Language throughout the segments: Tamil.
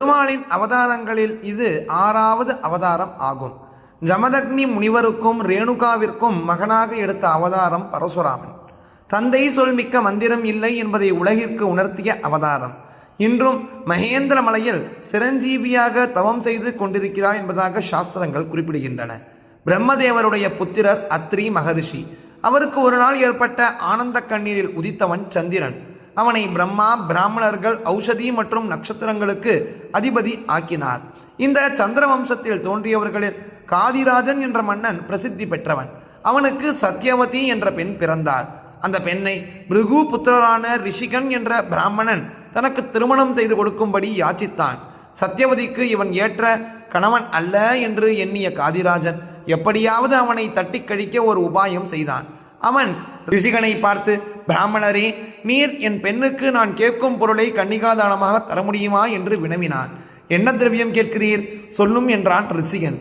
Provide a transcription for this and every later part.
பெருமாளின் அவதாரங்களில் இது ஆறாவது அவதாரம் ஆகும். ஜமதக்னி முனிவருக்கும் ரேணுகாவிற்கும் மகனாக எடுத்த அவதாரம் பரசுராமன். தந்தை சொல் மிக்க மந்திரம் இல்லை என்பதை உலகிற்கு உணர்த்திய அவதாரம். இன்றும் மகேந்திர மலையில் சிரஞ்சீவியாக தவம் செய்து கொண்டிருக்கிறார் என்பதாக சாஸ்திரங்கள் குறிப்பிடுகின்றன. பிரம்மதேவருடைய புத்திரர் அத்ரி மகரிஷி. அவருக்கு ஒரு நாள் ஏற்பட்ட ஆனந்த கண்ணீரில் உதித்தவன் சந்திரன். அவனை பிரம்மா பிராமணர்கள் ஔஷதி மற்றும் நட்சத்திரங்களுக்கு அதிபதி ஆக்கினார். இந்த சந்திர வம்சத்தில் தோன்றியவர்களில் காதிராஜன் என்ற மன்னன் பிரசித்தி பெற்றவன். அவனுக்கு சத்யவதி என்ற பெண் பிறந்தார் அந்த பெண்ணை பிருகு புத்திரரான ரிஷிகன் என்ற பிராமணன் தனக்கு திருமணம் செய்து கொடுக்கும்படி யாச்சித்தான். சத்யவதிக்கு இவன் ஏற்ற கணவன் அல்ல என்று எண்ணிய காதிராஜன் எப்படியாவது அவனை தட்டி கழிக்க ஒரு உபாயம் செய்தான். அவன் ரிஷிகனை பார்த்து பிராமணரே நீர் என் பெண்ணுக்கு நான் கேட்கும் பொருளை கன்னிகாதானமாக தர முடியுமா? என்று வினவினான். என்ன திரவியம் கேட்கிறீர்? சொல்லும் என்றான் ரிஷிகன்.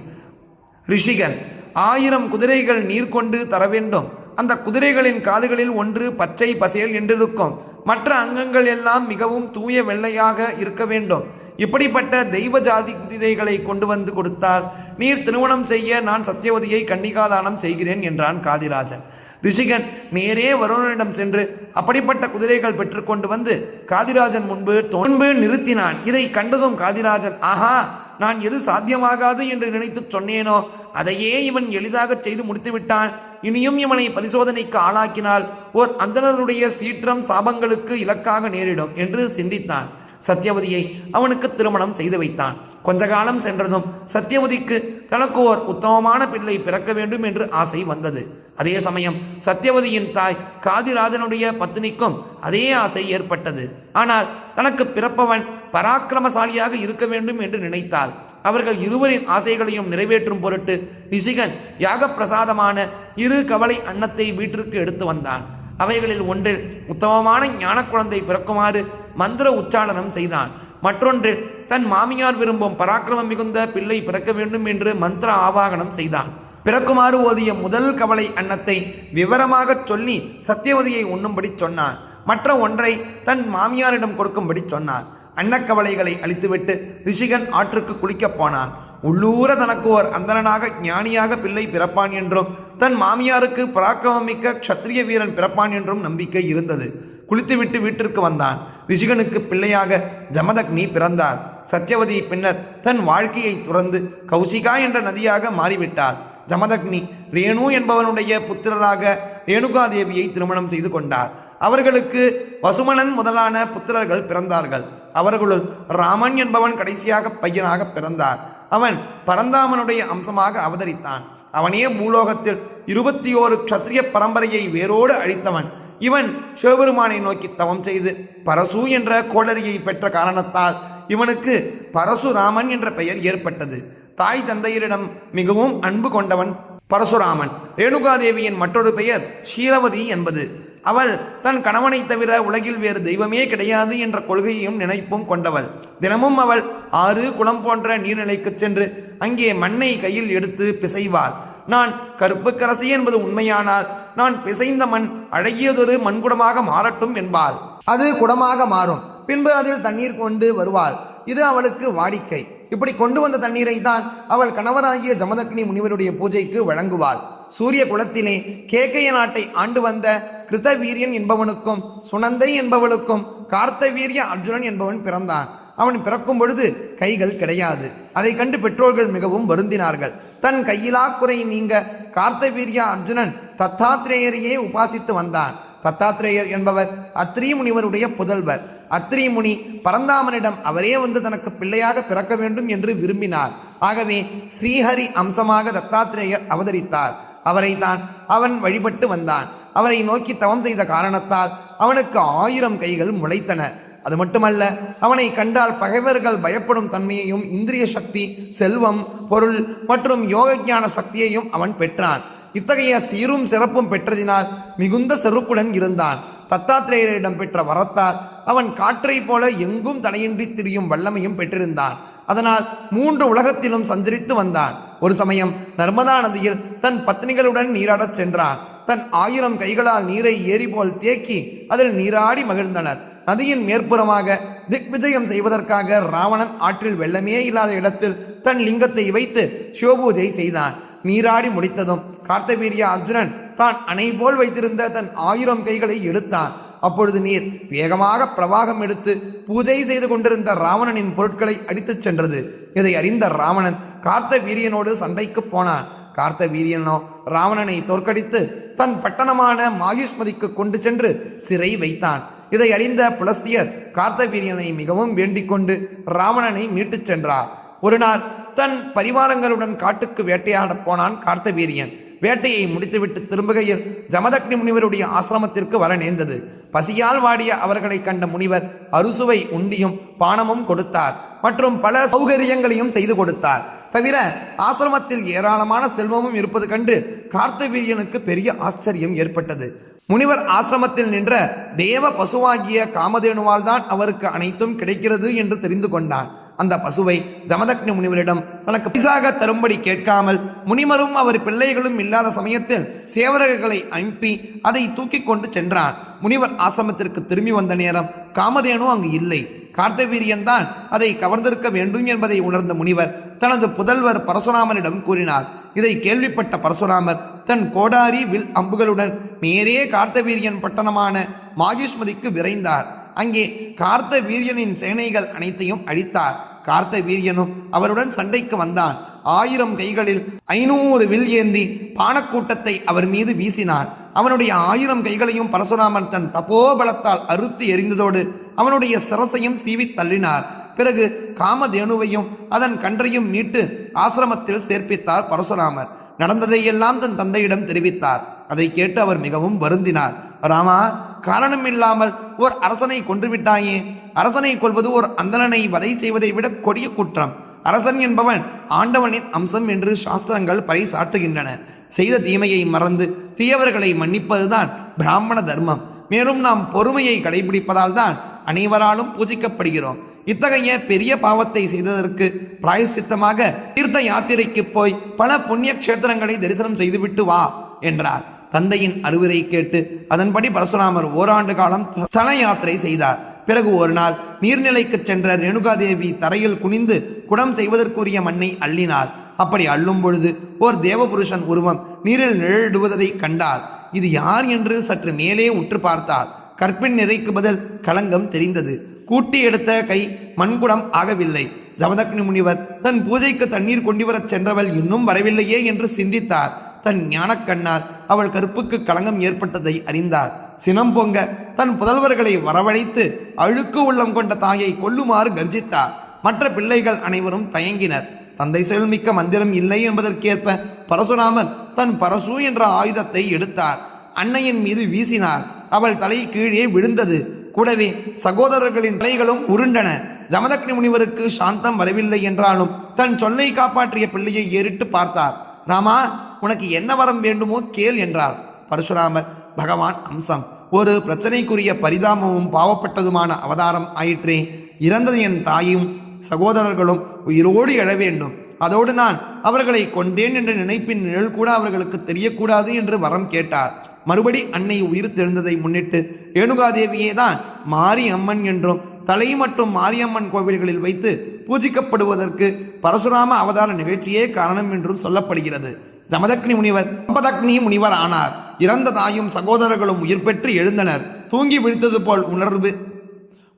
ரிஷிகன் ஆயிரம் குதிரைகள் நீர் கொண்டு தர வேண்டும். அந்த குதிரைகளின் காதுகளில் ஒன்று பச்சை பசேல் என்றிருக்கும் மற்ற அங்கங்கள் எல்லாம் மிகவும் தூய வெள்ளையாக இருக்க வேண்டும். இப்படிப்பட்ட தெய்வ ஜாதி குதிரைகளை கொண்டு வந்து கொடுத்தால் நீர் திருமணம் செய்ய நான் சத்தியவதியை கன்னிகாதானம் செய்கிறேன் என்றான் காதிராஜன். ரிஷிகன் நேரே வருணனிடம் சென்று அப்படிப்பட்ட குதிரைகள் பெற்றுக்கொண்டு வந்து காதிராஜன் முன்பு முன்பு நிறுத்தினான். இதை கண்டதும் காதிராஜன் ஆஹா நான் எது சாத்தியமாகாது என்று நினைத்து சொன்னேனோ அதையே இவன் எளிதாக செய்து முடித்து விட்டான் இனியும் இவனை பரிசோதனைக்கு ஆளாக்கினால் ஓர் அந்தணருடைய சீற்றம் சாபங்களுக்கு இலக்காக நேரிடும் என்று சிந்தித்தான். சத்தியவதியை அவனுக்கு திருமணம் செய்து வைத்தான். கொஞ்ச காலம் சென்றதும் சத்யவதிக்கு தனக்கு ஓர் உத்தமமான பிள்ளை பிறக்க வேண்டும் என்று ஆசை வந்தது. அதே சமயம் சத்யவதியின் தாய் காதிராஜனுடைய பத்தினிக்கும் அதே ஆசை ஏற்பட்டது. ஆனால் தனக்கு பிறப்பவன் பராக்கிரமசாலியாக இருக்க வேண்டும் என்று நினைத்தாள். அவர்கள் இருவரின் ஆசைகளையும் நிறைவேற்றும் பொருட்டு ரிஷிகன் யாக பிரசாதமான இரு கவலை அன்னத்தை வீட்டிற்கு எடுத்து வந்தான். அவைகளில் ஒன்றில் உத்தமமான ஞான குழந்தை பிறக்குமாறு மந்திர உச்சாரணம் செய்தான். மற்றொன்று தன் மாமியார் விரும்பும் பராக்கிரமம் மிகுந்த பிள்ளை பிறக்க வேண்டும் என்று மந்திர ஆவாகனம் செய்தான். பிறக்குமாறு ஓதிய முதல் கவலை அன்னத்தை விவரமாகச் சொல்லி சத்தியவதியை உண்ணும்படி சொன்னான். மற்ற ஒன்றை தன் மாமியாரிடம் கொடுக்கும்படி சொன்னார் அன்னக்கவலைகளை அழித்துவிட்டு ரிஷிகன் ஆற்றுக்கு குளிக்கப் போனான். உள்ளூர தனக்கு ஓர் அந்தணனாக ஞானியாக பிள்ளை பிறப்பான் என்றும் தன் மாமியாருக்கு பராக்கிரமிக்க க்ஷத்திரிய வீரன் பிறப்பான் என்றும் நம்பிக்கை இருந்தது. குளித்துவிட்டு வீட்டிற்கு வந்தான். ரிஷிகனுக்கு பிள்ளையாக ஜமதக்னி பிறந்தார். சத்யவதி பின்னர் தன் வாழ்க்கையை துறந்து கௌசிகா என்ற நதியாக மாறிவிட்டார் ஜமதக்னி ரேணு என்பவனுடைய புத்திரராக ரேணுகாதேவியை திருமணம் செய்து கொண்டார். அவர்களுக்கு வசுமணன் முதலான புத்திரர்கள் பிறந்தார்கள். அவர்களுள் ராமன் என்பவன் கடைசியாக பையனாக பிறந்தார் அவன் பரந்தாமனுடைய அம்சமாக அவதரித்தான். அவனே பூலோகத்தில் இருபத்தி ஓரு க்ஷத்திரிய பரம்பரையை வேரோடு அழித்தவன். இவன் சிவபெருமானை நோக்கி தவம் செய்து பரசு என்ற கோடரியை பெற்ற காரணத்தால் இவனுக்கு பரசுராமன் என்ற பெயர் ஏற்பட்டது. தாய் தந்தையரிடம் மிகவும் அன்பு கொண்டவன் பரசுராமன். ரேணுகாதேவியின் மற்றொரு பெயர் ஷீலவதி என்பது. அவள் தன் கணவனை தவிர உலகில் வேறு தெய்வமே கிடையாது என்ற கொள்கையையும் நினைப்பும் கொண்டவள். தினமும் அவள் ஆறு குளம் போன்ற நீர்நிலைக்குச் சென்று அங்கே மண்ணை கையில் எடுத்து பிசைவாள். நான் கருப்பு கரசி என்பது உண்மையானால் நான் பிசைந்த மண் அழகியதொரு மண்குடமாக மாறட்டும் என்பாள். அது குடமாக மாறும். பின்பு அதில் தண்ணீர் கொண்டு வருவாள். இது அவளுக்கு வாடிக்கை. இப்படி கொண்டு வந்த தண்ணீரை தான் அவள் கணவராகிய ஜமதக்னி முனிவருடைய பூஜைக்கு வழங்குவாள். சூரிய குலத்திலே கேக்கைய நாட்டை ஆண்டு வந்த கிருதவீரியன் என்பவனுக்கும் சுனந்தை என்பவளுக்கும் கார்த்தவீரிய அர்ஜுனன் என்பவன் பிறந்தான். அவன் பிறக்கும் பொழுது கைகள் கிடையாது. அதை கண்டு பெற்றோர்கள் மிகவும் வருந்தினார்கள். தன் கையிலா குறை நீங்க கார்த்தவீரியா அர்ஜுனன் தத்தாத்திரேயரையே உபாசித்து வந்தான். தத்தாத்திரேயர் என்பவர் அத்ரி முனிவருடைய புதல்வர். அத்ரி முனி பரந்தாமனிடம் அவரே வந்து தனக்கு பிள்ளையாக பிறக்க வேண்டும் என்று விரும்பினார். ஆகவே ஸ்ரீஹரி அம்சமாக தத்தாத்திரேயர் அவதரித்தார். அவரை தான் அவன் வழிபட்டு வந்தான். அவரை நோக்கி தவம் செய்த காரணத்தால் அவனுக்கு ஆயிரம் கைகள் முளைத்தன. அது மட்டுமல்ல அவனை கண்டால் பகைவர்கள் பயப்படும் தன்மையையும் இந்திரிய சக்தி செல்வம் பொருள் மற்றும் யோகஞான சக்தியையும் அவன் பெற்றான். இத்தகைய சீரும் சிறப்பும் பெற்றதினால் மிகுந்த செருப்புடன் இருந்தான். தத்தாத்திரேயரிடம் பெற்ற வரத்தால் அவன் காற்றைப் போல எங்கும் தடையின்றி திரியும் வல்லமையும் பெற்றிருந்தான். அதனால் மூன்று உலகத்திலும் சஞ்சரித்து வந்தான். ஒரு சமயம் நர்மதா நதியில் தன் பத்னிகளுடன் நீராடச் சென்றான். தன் ஆயிரம் கைகளால் நீரை ஏறி போல் தேக்கி அதில் நீராடி மகிழ்ந்தனர். நதியின் மேற்புறமாக திக்விஜயம் செய்வதற்காக ராவணன் ஆற்றில் வெள்ளமே இல்லாத இடத்தில் தன் லிங்கத்தை வைத்து சிவபூஜை செய்தான் நீராடி முடித்ததும் கார்த்தவீரிய அர்ஜுனன் தான் அணை போல் வைத்திருந்த தன் ஆயிரம் கைகளை எடுத்தான் அப்பொழுது நீர் வேகமாக பிரவாகம் எடுத்து பூஜை செய்து கொண்டிருந்த ராவணனின் பொருட்களை அடித்துச் சென்றது. இதை அறிந்த ராவணன் கார்த்த வீரியனோடு சண்டைக்கு போனான். கார்த்த வீரியனோ ராவணனை தோற்கடித்து தன் பட்டணமான மாயுஷ்மதிக்கு கொண்டு சென்று சிறை வைத்தான். இதை அறிந்த புலஸ்தியர் கார்த்தவீரியனை மிகவும் வேண்டிக் கொண்டு ராவணனை மீட்டுச் சென்றார். ஒரு நாள் தன் பரிவாரங்களுடன் காட்டுக்கு வேட்டையாடப் போனான் கார்த்தவீரியன் வேட்டையை முடித்துவிட்டு திரும்புகையில் ஜமதக்னி முனிவருடைய ஆசிரமத்திற்கு வர நேர்ந்தது. பசியால் வாடிய அவர்களை கண்ட முனிவர் அறுசுவை உண்டியும் பானமும் கொடுத்தார் மற்றும் பல சௌகரியங்களையும் செய்து கொடுத்தார். தவிர ஆசிரமத்தில் ஏராளமான செல்வமும் இருப்பது கண்டு கார்த்தவீரியனுக்கு பெரிய ஆச்சரியம் ஏற்பட்டது. முனிவர் ஆசிரமத்தில் நின்ற தேவ பசுவாகிய காமதேனுவால் தான் அவருக்கு அனைத்தும் கிடைக்கிறது என்று தெரிந்து கொண்டான். அந்த பசுவை ஜமதக்னி முனிவரிடம் தனக்கு பரிசாக தரும்படி கேட்காமல் முனிவரும் அவர் பிள்ளைகளும் இல்லாத சமயத்தில் சேவரர்களை அனுப்பி அதை தூக்கி கொண்டு சென்றான். முனிவர் ஆசிரமத்திற்கு திரும்பி வந்த நேரம் காமதேனு அங்கு இல்லை. கார்த்தவீரியன் தான் அதை கவர்ந்திருக்க வேண்டும் என்பதை உணர்ந்த முனிவர் தனது புதல்வர் பரசுராமனிடம் கூறினார். இதை கேள்விப்பட்ட பரசுராமர் தன் கோடாரி வில் அம்புகளுடன் நேரே கார்த்தவீரியன் பட்டணமான மாகிஷ்மதிக்கு விரைந்தார். அங்கே கார்த்த வீரியனின் சேனைகள் அனைத்தையும் அழித்தார். கார்த்த வீரியனும் அவருடன் சண்டைக்கு வந்தான். ஆயிரம் கைகளில் ஐநூறு வில் ஏந்தி பானக்கூட்டத்தை அவர் மீது வீசினான் அவனுடைய ஆயிரம் கைகளையும் பரசுராமன் தன் தபோபலத்தால் அறுத்து எறிந்ததோடு அவனுடைய சிரசையும் சீவி தள்ளினார். பிறகு காமதேனுவையும் அதன் கன்றையும் மீட்டு ஆசிரமத்தில் சேர்ப்பித்தார் பரசுராமர். நடந்ததையெல்லாம் தன் தந்தையிடம் தெரிவித்தார். அதை கேட்டு அவர் மிகவும் வருந்தினார். ராமா காரணம் இல்லாமல் ஓர் அரசனை கொன்றுவிட்டாயே. அரசனை கொள்வது ஓர் அந்தணனை வதை செய்வதை விட கொடிய குற்றம். அரசன் என்பவன் ஆண்டவனின் அம்சம் என்று சாஸ்திரங்கள் பறைசாற்றுகின்றன. செய்த தீமையை மறந்து தீயவர்களை மன்னிப்பதுதான் பிராமண தர்மம். மேலும் நாம் பொறுமையை கடைபிடிப்பதால் தான் அனைவராலும் பூஜிக்கப்படுகிறோம். இத்தகைய பெரிய பாவத்தை செய்ததற்கு பிராயசித்தமாக தீர்த்த யாத்திரைக்கு போய் பல புண்ணிய கஷேத்திரங்களை தரிசனம் செய்துவிட்டு வா என்றார். தந்தையின் அறிவுரை கேட்டு அதன்படி பரசுராமர் ஓராண்டு காலம் ஸ்தல யாத்திரை செய்தார். பிறகு ஒரு நாள் நீர்நிலைக்கு சென்ற ரேணுகாதேவி தரையில் குனிந்து குடம் செய்வதற்குரிய மண்ணை அள்ளினார் அப்படி அள்ளும் பொழுது ஓர் தேவபுருஷன் உருவம் நீரில் நிழலிடுவதை கண்டார். இது யார் என்று சற்று மேலே உற்று பார்த்தார் கற்பின் நிறைக்கு பதில் களங்கம் தெரிந்தது. கூட்டி எடுத்த கை மண்குடம் ஆகவில்லை. ஜமதக்னி முனிவர் தன் பூஜைக்கு தண்ணீர் கொண்டு வரச் சென்றவள் இன்னும் வரவில்லையே என்று சிந்தித்தார். தன் ஞானக்கண்ணால் அவள் கருப்புக்கு களங்கம் ஏற்பட்டதை அறிந்தார். சினம் பொங்க தன் புதல்வர்களை வரவழைத்து அழுக்கு உள்ளம் கொண்ட தாயை கொல்லுமாறு கர்ஜித்தார். மற்ற பிள்ளைகள் அனைவரும் தயங்கினர். தந்தை செயல்மிக்க மந்திரம் இல்லை என்பதற்கேற்ப பரசுராமன் தன் பரசு என்ற ஆயுதத்தை எடுத்தார். அன்னையின் மீது வீசினார். அவள் தலை கீழே விழுந்தது. கூடவே சகோதரர்களின் தலைகளும் உருண்டன. ஜமதக்னி முனிவருக்கு சாந்தம் வரவில்லை என்றாலும் தன் சொல்லை காப்பாற்றிய பிள்ளையை ஏறிட்டு பார்த்தார். ராமா உனக்கு என்ன வரம் வேண்டுமோ கேள் என்றார். பரசுராமர் பகவான் அம்சம். ஒரு பிரச்சனைக்குரிய பரிதாபமும் பாவப்பட்டதுமான அவதாரம் ஆயிற்றே. இறந்தது என் தாயும் சகோதரர்களும் உயிரோடு எழ வேண்டும். அதோடு நான் அவர்களை கொண்டேன் என்ற நினைப்பின் நிழல் கூட அவர்களுக்கு தெரியக்கூடாது என்று வரம் கேட்டார். மறுபடி அன்னை உயிர் தெழுந்ததை முன்னிட்டு ரேணுகாதேவியே தான் மாரியம்மன் என்றும் தலை மற்றும் மாரியம்மன் கோவில்களில் வைத்து பூஜிக்கப்படுவதற்கு பரசுராம அவதார நிகழ்ச்சியே காரணம் என்றும் சொல்லப்படுகிறது. ஜமதக்னி முனிவர் சம்பதக்னி முனிவர் ஆனார். இறந்த தாயும் சகோதரர்களும் உயிர் பெற்று எழுந்தனர். தூங்கி விழித்தது போல் உணர்வு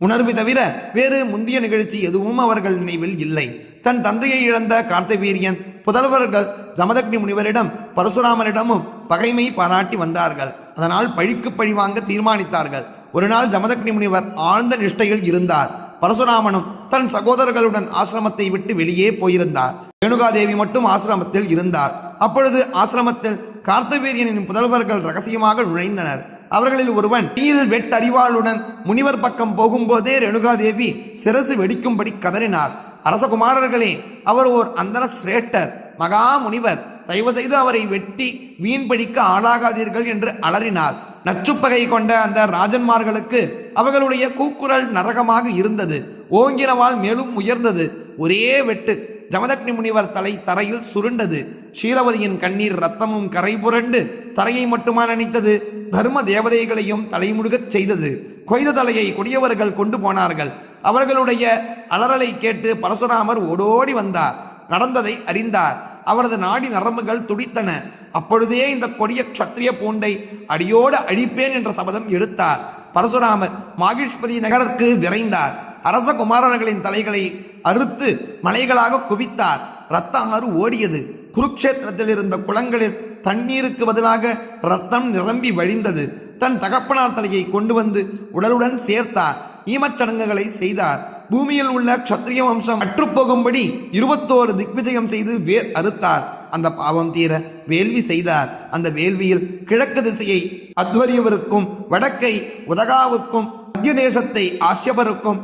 உணர்வு தவிர வேறு முந்திய நிகழ்ச்சி எதுவும் அவர்கள் நினைவில் இல்லை. தன் தந்தையை இழந்த கார்த்தவீரியன் புதல்வர்கள் ஜமதக்னி முனிவரிடம் பரசுராமனிடமும் பகைமை பாராட்டி வந்தார்கள். அதனால் பழிக்கு பழி வாங்க தீர்மானித்தார்கள். ஒரு நாள் ஜமதக்னி முனிவர் ஆழ்ந்த நிஷ்டையில் இருந்தார். பரசுராமனும் தன் சகோதரர்களுடன் ஆசிரமத்தை விட்டு வெளியே போயிருந்தார். ரேணுகாதேவி மட்டும் ஆசிரமத்தில் இருந்தார். அப்பொழுது ஆசிரமத்தில் கார்த்தவீரியனின் புதல்வர்கள் ரகசியமாக நுழைந்தனர். அவர்களில் ஒருவன் தீயில் வெட்டறிவாளுடன் முனிவர் பக்கம் போகும்போதே ரேணுகாதேவி சிரசு வெடிக்கும்படி கதறினார். அரசகுமாரர்களே அவர் ஓர் அந்தர சிரேஷ்டர் மகா முனிவர். தயவு செய்து அவரை வெட்டி வீண்பிடிக்க ஆளாகாதீர்கள் என்று அலறினார். நச்சுப்பகை கொண்ட அந்த ராஜன்மார்களுக்கு அவர்களுடைய கூக்குரல் நரகமாக இருந்தது. ஓங்கினவால் மேலும் உயர்ந்தது. ஒரே வெட்டு ஜமதக்னி முனிவர் தலை தரையில் சுருண்டது. ஷீலவதியின் கண்ணீர் ரத்தமும் கரை புரண்டு தரையை மட்டுமா நினைத்தது. தர்ம தேவதைகளையும் தலைமுழுகச் செய்தது. கொய்த தலையை கொடியவர்கள் கொண்டு போனார்கள். அவர்களுடைய அலறலை கேட்டு பரசுராமர் ஓடோடி வந்தார். நடந்ததை அறிந்தார். அவரது நாடி நரம்புகள் துடித்தன. அப்பொழுதே இந்த கொடிய க்ஷத்திரிய பூண்டை அடியோடு அழிப்பேன் என்ற சபதம் எடுத்தார். பரசுராமர் மாகிஷ்பதி நகருக்கு விரைந்தார். அரச குமாரர்களின் தலைகளை அறுத்து மலைகளாக குவித்தார். ரத்த ஆறு ஓடியது. குருக்ஷேத்திரத்தில் இருந்த குளங்களில் தண்ணீருக்கு பதிலாக ரத்தம் நிரம்பி வழிந்தது. தன் தகப்பனார் தலையை கொண்டு வந்து உடலுடன் சேர்த்தார். ஈமச்சடங்குகளை செய்தார். பூமியில் உள்ள க்ஷத்திரிய வம்சம் அற்றுப்போகும்படி இருபத்தோரு திக்விஜயம் செய்து வேர் அறுத்தார். அந்த பாவம் தீர வேள்வி செய்தார். அந்த வேள்வியில் கிழக்கு திசையை அத்வரியவருக்கும் வடக்கை உதகாவுக்கும் மத்திய தேசத்தை ஆசியபருக்கும்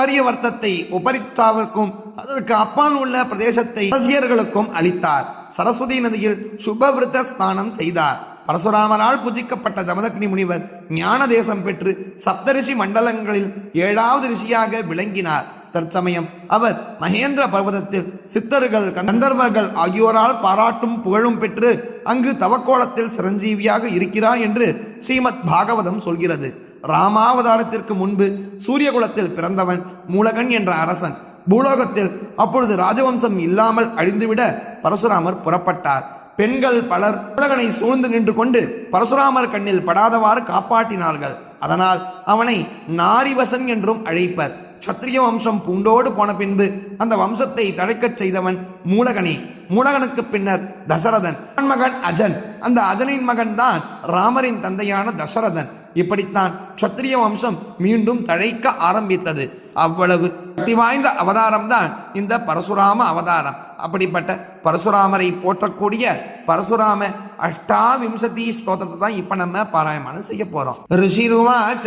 ஆரியவர்த்தத்தை உபரித்தாவிற்கும் அதற்கு அப்பால் உள்ள பிரதேசத்தை அரசியர்களுக்கும் அளித்தார். சரஸ்வதி நதியில் சுபவிருத்த ஸ்நானம் செய்தார். பரசுராமரால் புதிக்கப்பட்ட ஜமதக்னி முனிவர் ஞான தேசம் பெற்று சப்தரிஷி மண்டலங்களில் ஏழாவது ரிஷியாக விளங்கினார். தற்சமயம் அவர் மகேந்திர பர்வதத்தில் சித்தர்கள் கந்தர்வர்கள் ஆகியோரால் பாராட்டும் புகழும் பெற்று அங்கு தவக்கோலத்தில் சிரஞ்சீவியாக இருக்கிறார் என்று ஸ்ரீமத் பாகவதம் சொல்கிறது. ராமாவதாரத்திற்கு முன்பு சூரியகுலத்தில் பிறந்தவன் மூலகன் என்ற அரசன். பூலோகத்தில் அப்பொழுது ராஜவம்சம் இல்லாமல் அழிந்துவிட பரசுராமர் புறப்பட்டார். பெண்கள் பலர் உலகனை சூழ்ந்து நின்று கொண்டு பரசுராமர் கண்ணில் படாதவாறு காப்பாற்றினார்கள். அதனால் அவனை நாரிவசன் என்றும் அழைப்பர். சத்திரிய வம்சம் பூண்டோடு போன பின்பு அந்த வம்சத்தை தழைக்கச் செய்தவன் மூலகனே. மூலகனுக்கு பின்னர் தசரதன் மகன் அஜன். அந்த அஜனின் மகன் தான் ராமரின் தந்தையான தசரதன். இப்படித்தான் சத்திரிய வம்சம் மீண்டும் தழைக்க ஆரம்பித்தது. அவ்வளவு சக்தி வாய்ந்த அவதாரம் தான் இந்த பரசுராம அவதாரம். அப்படிப்பட்ட பரசுராமரை போற்றக்கூடிய பரசுராம அஷ்டாவிம்சதி ஸ்தோத்திரத்தை தான் இப்ப நம்ம பாராயணம் செய்ய போறோம். ரிஷிருவாச்ச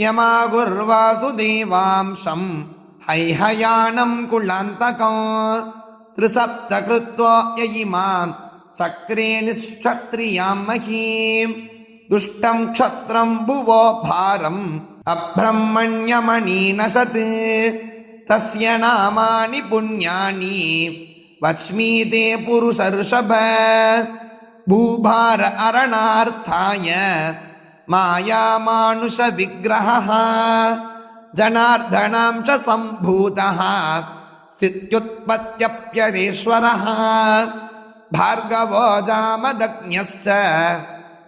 यमागुर्वासुदेवांशं हैहयानं कुलान्तकं त्रिसप्तकृत्वा ययिमां चक्रे निष्क्षत्रियां महीं दुष्टं क्षत्रं भुवो भारम् अब्रह्मण्यमणीनशत् तस्य नामानि पुण्यानि वक्ष्मी ते पुरुषर्षभ भूभार अरणार्थाय मायामानुषविग्रहः जनार्दनां च सम्भूतः स्थित्युत्पत्त्यप्यरेश्वरः भार्गवो जामदग्न्यश्च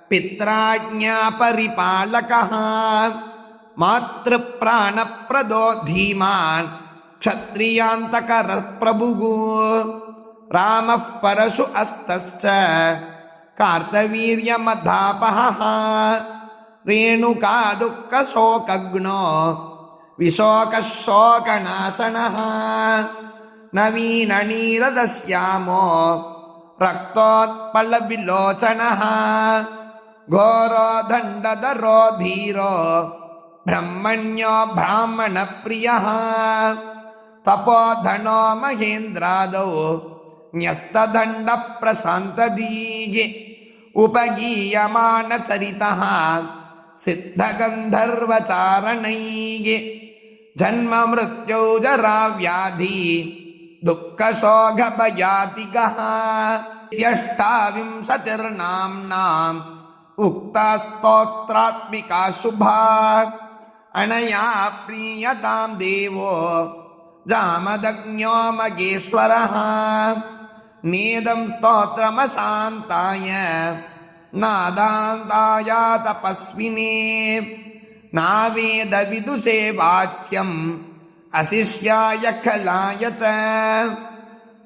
पित्राज्ञापरिपालकः मातृप्राणप्रदो धीमान् क्षत्रियान्तकरप्रभुः रामः परशु अस्तश्च कार्तवीर्यमधापहः रेणुका दुःखशोकग्नो विशोकः शोकनाशनः नवीननीरदश्यामो रक्तोत्पलविलोचनः घोरो दण्डधरो धीरो ब्रह्मण्यो ब्राह्मणप्रियः तपोधनो महेन्द्रादौ न्यस्तदण्डप्रशान्तदीगे उपगीयमानचरितः सिद्धगन्धर्वचारणैः जन्ममृत्यौ जराव्याधि दुःखशोघभयातिगः यष्टाविंशतिर्नाम्नाम् उक्ता स्तोत्रात्मिका शुभा अनया प्रीयतां देवो जामदग्न्यो मगेश्वरः नेदं स्तोत्रमशान्ताय नादान्ताय तपस्विने नावेदविदुषे वाच्यम् अशिष्याय खलाय च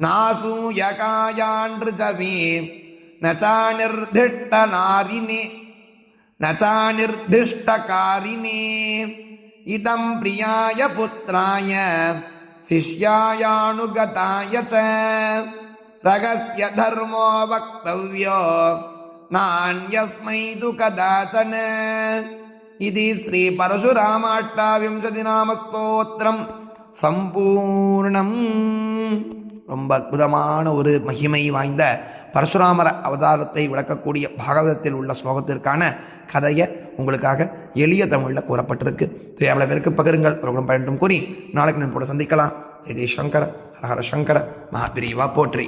नासूयकायानृजवे न चानिर्दिष्टनारिणे न चानिर्दिष्टकारिणे इदं प्रियाय पुत्राय शिष्यायानुगताय च रगस्य धर्मो वक्तव्यो नान्यस्मै तु कदाचन इति ஸ்ரீபரசுராமாட்டாவிம்சதிநாமஸ்தோத்திரம் சம்பூர்ணம். ரொம்ப அற்புதமான ஒரு மகிமை வாய்ந்த பரசுராமர அவதாரத்தை விளக்கக்கூடிய பாகவதத்தில் உள்ள ஸ்லோகத்திற்கான கதையை உங்களுக்காக எளிய தமிழில் கூறப்பட்டிருக்கு. திரையாவள பேருக்கு பகிருங்கள். அவர்களும் பயன்படும் கூறி நாளைக்கு நம்ம கூட சந்திக்கலாம். ஜெய் ஜெய் சங்கர ஹரஹர சங்கர மகாபிரிவா போற்றி.